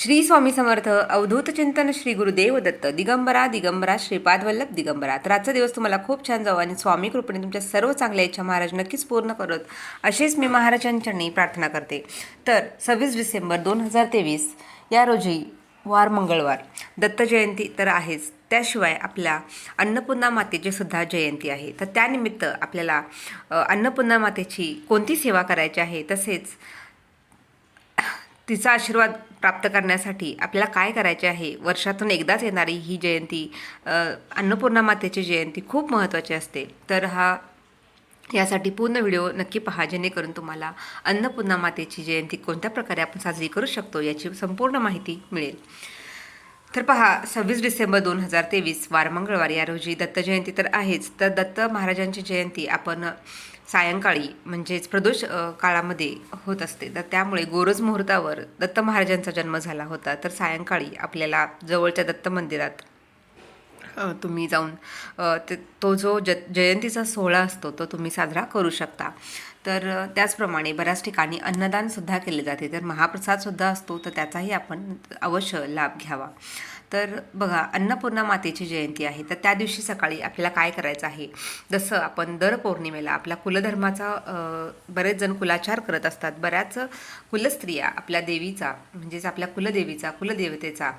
श्री स्वामी समर्थ अवधूत चिंतन श्री गुरुदेव दत्त दिगंबरा दिगंबरा श्रीपाद वल्लभ दिगंबरा. तर आजचा दिवस तुम्हाला खूप छान जावं आणि स्वामी कृपेने तुमच्या सर्व चांगल्या इच्छा महाराज नक्कीच पूर्ण करत. अशीच मी महाराजांच्यानी प्रार्थना करते. तर सव्वीस डिसेंबर दोन हजार तेवीस या रोजी वार मंगळवार. दत्त जयंती तर आहेच. त्याशिवाय आपल्या अन्नपूर्णा मातेची सुद्धा जयंती आहे. तर त्यानिमित्त आपल्याला अन्नपूर्णा मातेची कोणती सेवा करायची आहे तसेच तिचा आशीर्वाद प्राप्त करण्यासाठी आपल्याला काय करायचे आहे? वर्षातून एकदाच येणारी ही जयंती अन्नपूर्णा मातेची जयंती खूप महत्त्वाची असते. तर हा यासाठी पूर्ण व्हिडिओ नक्की पहा जेणेकरून तुम्हाला अन्नपूर्णा मातेची जयंती कोणत्या प्रकारे आपण साजरी करू शकतो याची संपूर्ण माहिती मिळेल. तर पहा सव्वीस डिसेंबर दोन हजार तेवीस वार मंगळवार या रोजी दत्त जयंती तर आहेच. तर दत्त महाराजांची जयंती आपण सायंकाळी म्हणजेच प्रदोष काळामध्ये होत असते. तर त्यामुळे गोरज मुहूर्तावर दत्त महाराजांचा जन्म झाला होता. तर सायंकाळी आपल्याला जवळच्या दत्त मंदिरात तुम्ही जाऊन ते तो जो ज जयंतीचा सोहळा असतो तो तुम्ही साजरा करू शकता. तर त्याचप्रमाणे बऱ्याच ठिकाणी अन्नदानसुद्धा केले जाते. तर महाप्रसादसुद्धा असतो तर त्याचाही आपण अवश्य लाभ घ्यावा. तर बघा अन्नपूर्णा मातेची जयंती आहे. तर त्या दिवशी सकाळी आपल्याला काय करायचं आहे? जसं आपण दर पौर्णिमेला आपल्या कुलधर्माचा बरेच जण कुलाचार करत असतात. बऱ्याच कुलस्त्रिया आपल्या देवीचा म्हणजेच आपल्या कुलदेवीचा कुलदेवतेचा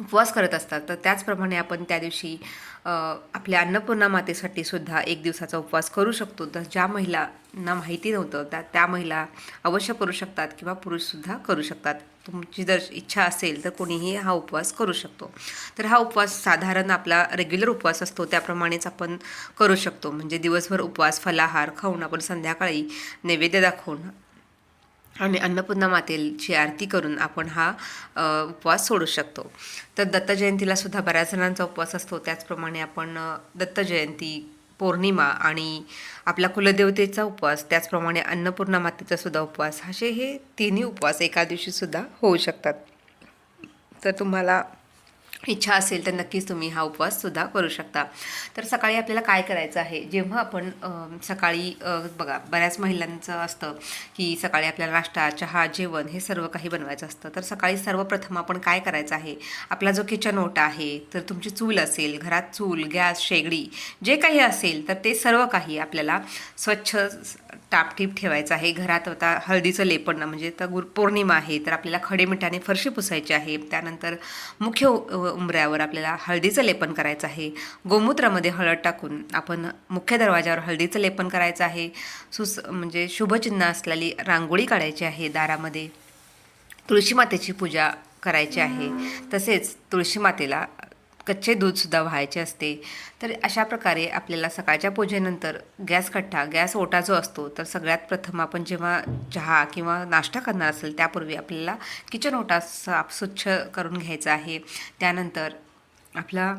उपवास करत असतात. तर त्याचप्रमाणे आपण त्या दिवशी आपल्या अन्नपूर्णा मातेसाठी सुद्धा एक दिवसाचा उपवास करू शकतो. तर ज्या महिलांना माहिती नव्हतं त्या त्या महिला अवश्य करू शकतात किंवा पुरुषसुद्धा करू शकतात. तुमची जर इच्छा असेल तर कोणीही हा उपवास करू शकतो. तर हा उपवास साधारण आपला रेग्युलर उपवास असतो त्याप्रमाणेच आपण करू शकतो. म्हणजे दिवसभर उपवास फलाहार खाऊन आपण संध्याकाळी नैवेद्य दाखवून आणि अन्नपूर्णा मातेची आरती करून आपण हा उपवास सोडू शकतो. तर दत्त जयंतीला सुद्धा बऱ्याच जणांचा उपवास असतो. त्याचप्रमाणे आपण दत्तजयंती दत्त जयंती पौर्णिमा आणि आपला कुलदेवतेचा उपवास त्याचप्रमाणे अन्नपूर्णा मातेचा सुद्धा उपवास असे हे तिन्ही उपवास एका दिवशी सुद्धा होऊ शकतात. तर तुम्हाला इच्छा असेल तर नक्कीच तुम्ही हा उपवाससुद्धा करू शकता. तर सकाळी आपल्याला काय करायचं आहे? जेव्हा आपण सकाळी बघा बऱ्याच महिलांचं असतं की सकाळी आपल्याला नाश्ता चहा जेवण हे सर्व काही बनवायचं असतं. तर सकाळी सर्वप्रथम आपण काय करायचं आहे? आपला जो किचन ओटा आहे तर तुमची चूल असेल घरात चूल गॅस शेगडी जे काही असेल तर ते सर्व काही आपल्याला स्वच्छ टापटीप ठेवायचं आहे. घरात आता हळदीचं लेपण म्हणजे तर गुर पौर्णिमा आहे तर आपल्याला खडे मिठाने फरशी पुसायची आहे. त्यानंतर मुख्य उ- उंबऱ्यावर आपल्याला हळदीचं लेपन करायचं आहे. गोमूत्रामध्ये हळद टाकून आपण मुख्य दरवाजावर हळदीचं लेपन करायचं आहे. सुस म्हणजे शुभचिन्ह असलेली रांगोळी काढायची आहे दारामध्ये. तुळशी मातेची पूजा करायची आहे. तसेच तुळशी मातेला कच्चे दूधसुद्धा व्हायचे असते. तर अशा प्रकारे आपल्याला सकाळच्या पूजेनंतर गॅस कट्टा गॅस ओटा जो असतो तर सगळ्यात प्रथम आपण जेव्हा चहा किंवा नाश्ता करणार असेल त्यापूर्वी आपल्याला किचन ओटा साफ स्वच्छ करून घ्यायचा आहे. त्यानंतर आपला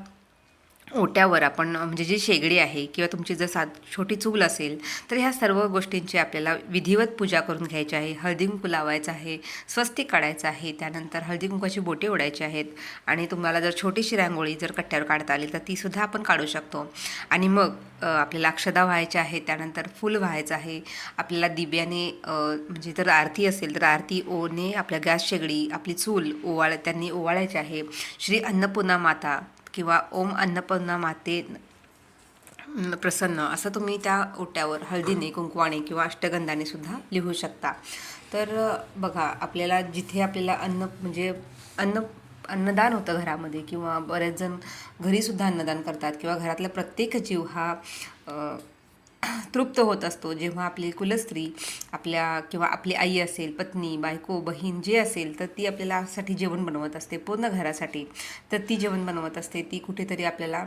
ओट्यावर आपण म्हणजे जी शेगडी आहे किंवा तुमची जर साध छोटी चूल असेल तर ह्या सर्व गोष्टींची आपल्याला विधिवत पूजा करून घ्यायची आहे. हळदीकुंकू लावायचं आहे स्वस्तिक काढायचं आहे त्यानंतर हळदीकुंकूची बोटे ओढायची आहेत आणि तुम्हाला जर छोटीशी रांगोळी जर कट्ट्यावर काढता आली तर तीसुद्धा आपण काढू शकतो. आणि मग आपल्याला अक्षदा व्हायच्या आहे त्यानंतर फुल व्हायचं आहे. आपल्याला दिव्याने म्हणजे जर आरती असेल तर आरती ओने आपल्या गॅस शेगडी आपली चूल ओवाळ त्यांनी ओवाळायची आहे. श्री अन्नपूर्णा माता किंवा ओम अन्नपूर्णा माते प्रसन्न असं तुम्ही त्या ओट्यावर हळदीने कुंकवाने किंवा अष्टगंधाने सुद्धा लिहू शकता. तर बघा आपल्याला जिथे आपल्याला अन्न म्हणजे अन्न अन्नदान होतं घरामध्ये किंवा बरेच जण घरीसुद्धा अन्नदान करतात किंवा घरातला प्रत्येक जीव हा तृप्त होत असतो. जेव्हा आपली कुलस्त्री आपल्या किंवा आपली आई असेल पत्नी बायको बहीण जे असेल तर ती आपल्याला साठी जेवण बनवत असते. पूर्ण घरासाठी तर ती जेवण बनवत असते. ती कुठेतरी आपल्याला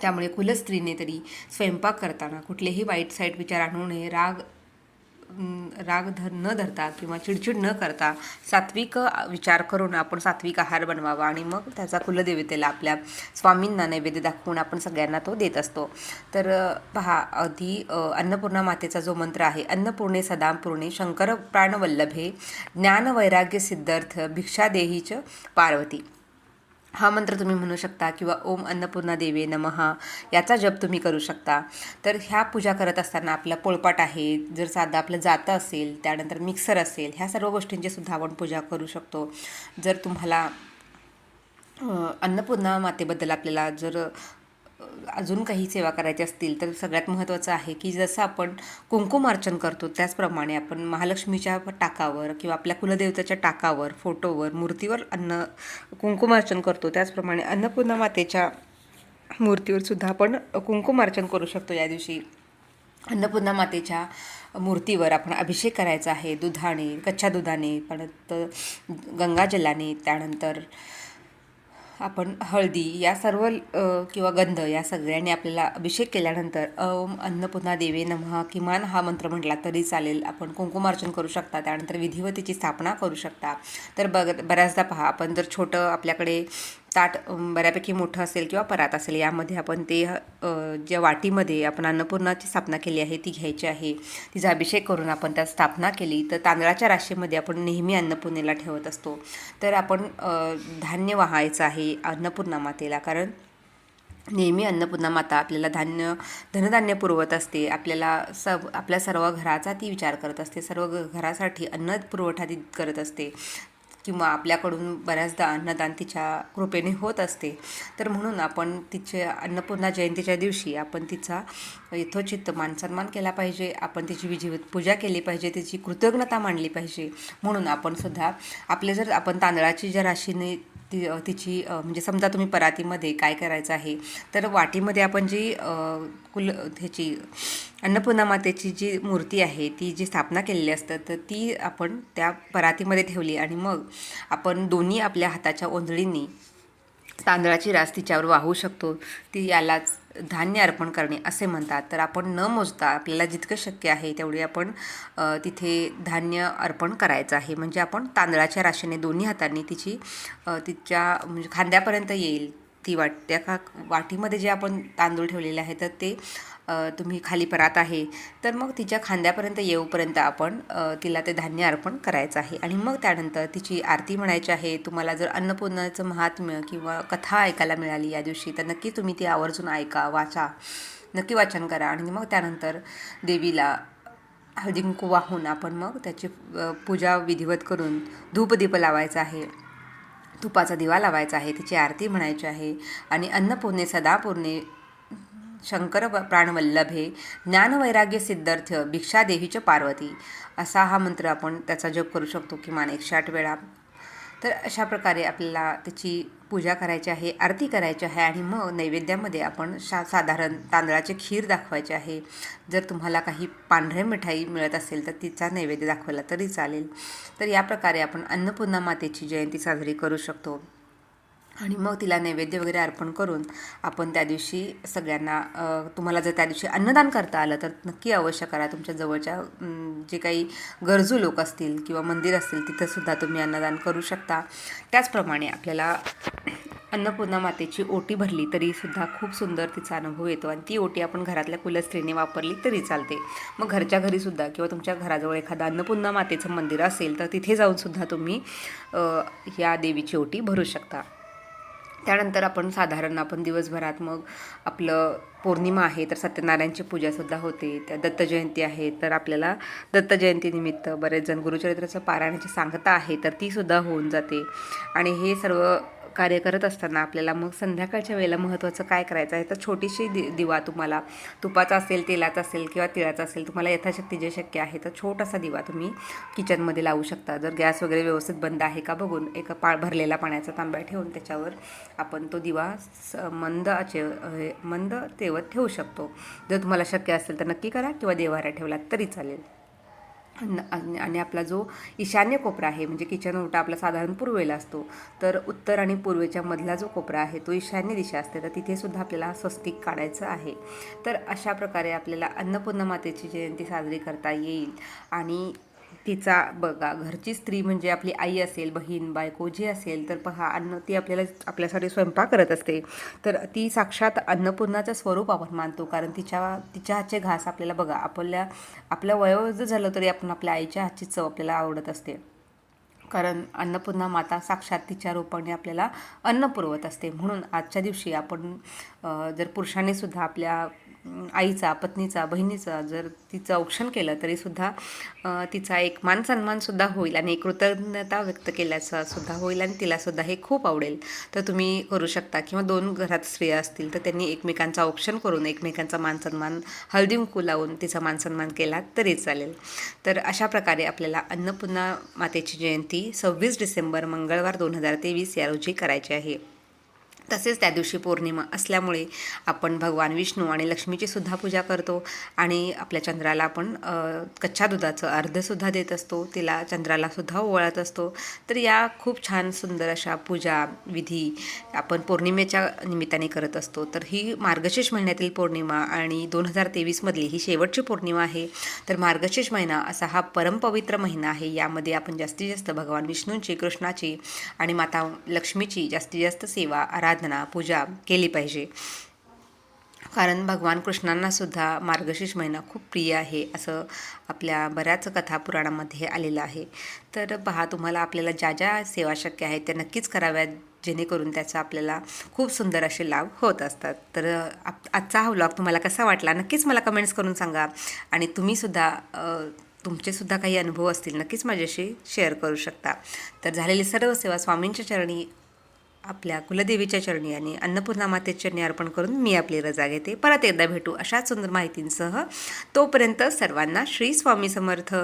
त्यामुळे कुलस्त्रीने तरी स्वयंपाक करताना कुठलेही वाईट साईट विचार आणू नये. राग राग धर न धरता किंवा चिडचिड न करता सात्विक विचार करून आपण सात्विक आहार बनवावा आणि मग त्याचा कुलदेवतेला आपल्या स्वामींना नैवेद्य दाखवून आपण सगळ्यांना तो देत असतो. तर पहा आधी अन्नपूर्णा मातेचा जो मंत्र आहे अन्नपूर्णे सदापूर्णे शंकर प्राणवल्लभे ज्ञान वैराग्य सिद्धार्थ भिक्षा देहीच पार्वती. हा मंत्र तुम्ही म्हणू शकता किंवा ओम अन्नपूर्णा देवे नमहा याचा जप तुम्ही करू शकता. तर ह्या पूजा करत असताना आपला पोळपाट आहे जर साधं आपलं जातं असेल त्यानंतर मिक्सर असेल ह्या सर्व गोष्टींची सुद्धा आपण पूजा करू शकतो. जर तुम्हाला अन्नपूर्णा मातेबद्दल आपल्याला जर अजून काही सेवा करायच्या असतील तर सगळ्यात महत्त्वाचं आहे की जसं आपण कुंकुमार्चन करतो त्याचप्रमाणे आपण महालक्ष्मीच्या टाकावर किंवा आपल्या कुलदेवताच्या टाकावर फोटोवर मूर्तीवर अन्न कुंकुमार्चन करतो. त्याचप्रमाणे अन्नपूर्णा मातेच्या मूर्तीवर सुद्धा आपण कुंकुमार्चन करू शकतो. या दिवशी अन्नपूर्णा मातेच्या मूर्तीवर आपण अभिषेक करायचा आहे दुधाने कच्च्या दुधाने परत गंगाजलाने त्यानंतर आपण हळदी या सर्व किंवा गंध या सगळ्यांनी आपल्याला अभिषेक केल्यानंतर ओम अन्नपूर्णा देवे नमः किमान हा मंत्र म्हटला तरी चालेल. आपण कुंकुमार्चन करू शकता त्यानंतर विधिवतीची स्थापना करू शकता. तर बग बऱ्याचदा पहा आपण जर छोटं आपल्याकडे ताट बऱ्यापैकी मोठं असेल किंवा परात असेल यामध्ये आपण ते ज्या वाटीमध्ये आपण अन्नपूर्णाची स्थापना केली आहे ती घ्यायची आहे. तिचा अभिषेक करून आपण त्यात स्थापना केली. तर तांदळाच्या राशीमध्ये आपण नेहमी अन्नपूर्णेला ठेवत असतो. तर आपण धान्य वाहायचं आहे अन्नपूर्णा मातेला. कारण नेहमी अन्नपूर्णा माता आपल्याला धान्य धनधान्य पुरवत असते. आपल्याला सब आपल्या सर्व घराचा ती विचार करत असते. सर्व घ- घरासाठी अन्न पुरवठा ती करत असते. किंवा आपल्याकडून बऱ्याचदा अन्नदान तिच्या कृपेने होत असते. तर म्हणून आपण तिचे अन्नपूर्णा जयंतीच्या दिवशी आपण तिचा यथोचित मानसन्मान केला पाहिजे. आपण तिची विजीवत पूजा केली पाहिजे. तिची कृतज्ञता मांडली पाहिजे. म्हणून आपण सुद्धा आपले जर आपण तांदळाची ज्या राशीने ती तिची म्हणजे समजा तुम्ही परातीमध्ये काय करायचं आहे तर वाटीमध्ये आपण जी कुल ह्याची अन्नपूर्णा मातेची जी मूर्ती आहे ती जी स्थापना केलेली असतं तर ती आपण त्या परातीमध्ये ठेवली आणि मग आपण दोन्ही आपल्या हाताच्या ओंधळींनी तांदळाची रास तिच्यावर वाहू शकतो. ती यालाच धान्य अर्पण करणे असे म्हणतात. तर आपण न मोजता आपल्याला जितकं शक्य आहे तेवढे आपण तिथे धान्य अर्पण करायचं आहे. म्हणजे आपण तांदळाच्या राशीने दोन्ही हातांनी तिची तिच्या म्हणजे खांद्यापर्यंत येईल. ती वाट त्या का वाटीमध्ये जे आपण तांदूळ ठेवलेले आहे तर ते तुम्ही खाली परात आहे. तर मग तिच्या खांद्यापर्यंत येऊपर्यंत आपण तिला ते धान्य अर्पण करायचं आहे. आणि मग त्यानंतर तिची आरती म्हणायची आहे तुम्हाला जर अन्नपूर्णाचं महात्म्य किंवा कथा ऐकायला मिळाली या दिवशी तर नक्की तुम्ही ती आवर्जून ऐका वाचा नक्की वाचन करा. आणि मग त्यानंतर देवीला हळदी वाहून आपण मग त्याची पूजा विधिवत करून धूपदीप लावायचा आहे. तुपाचा दिवा लावायचा आहे तिची आरती म्हणायची आहे. आणि अन्नपूर्णे सदापूर्णे शंकर प्राणवल्लभ प्राणवल्लभे ज्ञानवैराग्य सिद्धार्थ भिक्षा देवीच पार्वती असा हा मंत्र आपण त्याचा जप करू शकतो किमान एकशे आठ वेळा. तर अशा प्रकारे आपल्याला त्याची पूजा करायची आहे आरती करायची आहे आणि मग नैवेद्यामध्ये आपण शा साधारण तांदळाचे खीर दाखवायचे आहे. जर तुम्हाला काही पांढरे मिठाई मिळत असेल तर तिचा नैवेद्य दाखवला तरी चालेल. तर या प्रकारे आपण अन्नपूर्णा मातेची जयंती साजरी करू शकतो. आणि मग तिला नैवेद्य वगैरे अर्पण करून आपण त्या दिवशी सगळ्यांना तुम्हाला जर त्या दिवशी अन्नदान करता आलं तर नक्की अवश्य करा. तुमच्या जवळच्या जे काही गरजू लोक असतील किंवा मंदिर असतील तिथंसुद्धा तुम्ही अन्नदान करू शकता. त्याचप्रमाणे आपल्याला अन्नपूर्णा मातेची ओटी भरली तरीसुद्धा खूप सुंदर तिचा अनुभव येतो. आणि ती ओटी आपण घरातल्या कुलस्त्रीने वापरली तरी चालते. मग घरच्या घरीसुद्धा किंवा तुमच्या घराजवळ एखादं अन्नपूर्णा मातेचं मंदिर असेल तर तिथे जाऊनसुद्धा तुम्ही या देवीची ओटी भरू शकता. त्यानंतर आपण साधारण आपण दिवसभरात मग आपलं पौर्णिमा आहे तर सत्यनारायणची पूजासुद्धा होते त्या दत्तजयंती आहे तर आपल्याला दत्तजयंतीनिमित्त बरेच जण गुरुचरित्राचं पारायणाची सांगता आहे तर तीसुद्धा होऊन जाते. आणि हे सर्व कार्य करत असताना आपल्याला मग संध्याकाळच्या वेळेला महत्त्वाचं काय करायचं आहे? तर छोटीशी दि दिवा तुम्हाला तुपाचा असेल तेलाचा असेल किंवा तिळाचा असेल तुम्हाला यथाशक्ती जे शक्य आहे तर छोटासा दिवा तुम्ही किचनमध्ये लावू शकता. जर गॅस वगैरे व्यवस्थित बंद आहे का बघून एक पा भरलेला पाण्याचा तांब्या ठेवून त्याच्यावर आपण तो दिवा स मंद अचे मंद तेवत ठेवू शकतो. जर तुम्हाला शक्य असेल तर नक्की करा किंवा देवाऱ्या ठेवला तरी चालेल. आणि आणि आपला जो ईशान्य कोपरा आहे म्हणजे किचन ओटा आपला साधारण पूर्वेला असतो तर उत्तर आणि पूर्वेच्या मधला जो कोपरा आहे तो ईशान्य दिशा असते. तर तिथेसुद्धा आपल्याला स्वस्तिक काढायचं आहे. तर अशा प्रकारे आपल्याला अन्नपूर्णा मातेची जयंती साजरी करता येईल. आणि तिचा बघा घरची स्त्री म्हणजे आपली आई असेल बहीण बायको जी असेल तर पहा अन्न ती आपल्याला आपल्यासाठी स्वयंपाक करत असते. तर ती साक्षात अन्नपूर्णाचं स्वरूप आपण मानतो कारण तिच्या तिच्या हातचे घास आपल्याला बघा आपल्या आपल्या वयोवृद्ध झालं तरी आपण आपल्या आईच्या हातची चव आपल्याला आवडत असते. कारण अन्नपूर्णा माता साक्षात तिच्या रूपाने आपल्याला अन्न पुरवत असते. म्हणून आजच्या दिवशी आपण जर पुरुषाने सुद्धा आपल्या आईचा पत्नीचा बहिणीचा जर तिचं औक्षण केलं तरीसुद्धा तिचा एक मान सन्मानसुद्धा होईल आणि एक कृतज्ञता व्यक्त केल्याचा सुद्धा होईल आणि तिलासुद्धा हे खूप आवडेल. तर तुम्ही करू शकता किंवा दोन घरात स्त्रिया असतील तर त्यांनी एकमेकांचं औक्षण करून एकमेकांचा मान सन्मान हळदी कुंकू लावून तिचा मान सन्मान केला तरी चालेल. तर अशा प्रकारे आपल्याला अन्नपूर्णा मातेची जयंती सव्वीस डिसेंबर मंगळवार दोन हजार तेवीस या रोजी करायची आहे. तसेच त्या दिवशी पौर्णिमा असल्यामुळे आपण भगवान विष्णू आणि लक्ष्मीची सुद्धा पूजा करतो आणि आपल्या चंद्राला आपण कच्च्या दुधाचं अर्धसुद्धा देत असतो. तिला चंद्राला सुद्धा ओवाळत असतो. तर या खूप छान सुंदर अशा पूजा विधी आपण पौर्णिमेच्या निमित्ताने करत असतो. तर ही मार्गशीर्ष महिन्यातील पौर्णिमा आणि दोन हजार तेवीसमधली ही शेवटची पौर्णिमा आहे. तर मार्गशीर्ष महिना असा हा परमपवित्र महिना आहे. यामध्ये आपण जास्तीत जास्त भगवान विष्णूंची कृष्णाची आणि माता लक्ष्मीची जास्तीत जास्त सेवा आराधना पूजा केली पाहिजे. कारण भगवान कृष्णांनासुद्धा मार्गशीर्ष महिना खूप प्रिय आहे असं आपल्या बऱ्याच कथा पुराणामध्ये आलेलं आहे. तर पहा तुम्हाला आपल्याला ज्या ज्या सेवा शक्य आहेत त्या नक्कीच कराव्यात जेणेकरून त्याचा आपल्याला खूप सुंदर असे लाभ होत असतात. तर आप आजचा हा व्लॉग तुम्हाला कसा वाटला नक्कीच मला कमेंट्स करून सांगा. आणि तुम्हीसुद्धा तुमचेसुद्धा काही अनुभव असतील नक्कीच माझ्याशी शेअर करू शकता. तर झालेली सर्व सेवा स्वामींच्या चरणी आपल्या कुलदेवीच्या चरणी आणि अन्नपूर्णा मातेच्या चरणी अर्पण करून मी आपली रजा घेते. परत एकदा भेटू अशाच सुंदर माहितींसह. तोपर्यंत सर्वांना श्री स्वामी समर्थ.